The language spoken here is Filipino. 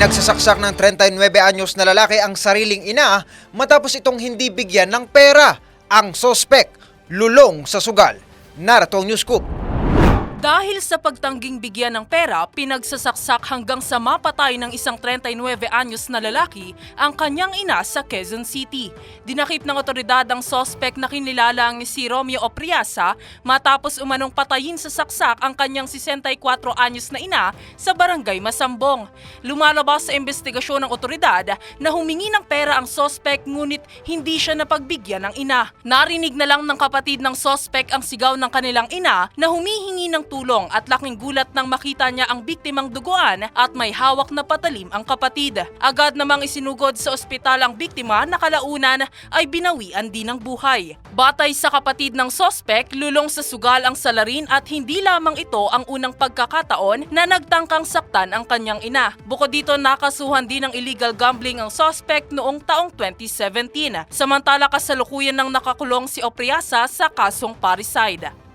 Pinagsasaksak ng 39 anyos na lalaki ang sariling ina matapos itong hindi bigyan ng pera. Ang sospek, lulong sa sugal. Narito ang news scoop. Dahil sa pagtangging bigyan ng pera, pinagsasaksak hanggang sa mapatay ng isang 39 anyos na lalaki ang kanyang ina sa Quezon City. Dinakip ng otoridad ang sospek na kinilala ang si Romeo Opriasa matapos umanong patayin sa saksak ang kanyang 64 anyos na ina sa barangay Masambong. Lumalabas sa investigasyon ng otoridad na humingi ng pera ang sospek ngunit hindi siya napagbigyan ng ina. Narinig na lang ng kapatid ng sospek ang sigaw ng kanilang ina na humihingi ng tulong at laking gulat nang makita niya ang biktimang duguan at may hawak na patalim ang kapatid. Agad namang isinugod sa ospital ang biktima na kalaunan ay binawian din ng buhay. Batay sa kapatid ng sospek, lulong sa sugal ang salarin at hindi lamang ito ang unang pagkakataon na nagtangkang saktan ang kanyang ina. Bukod dito nakasuhan din ng illegal gambling ang sospek noong taong 2017. Samantala kasalukuyan ng nakakulong si Opriasa sa kasong parricide.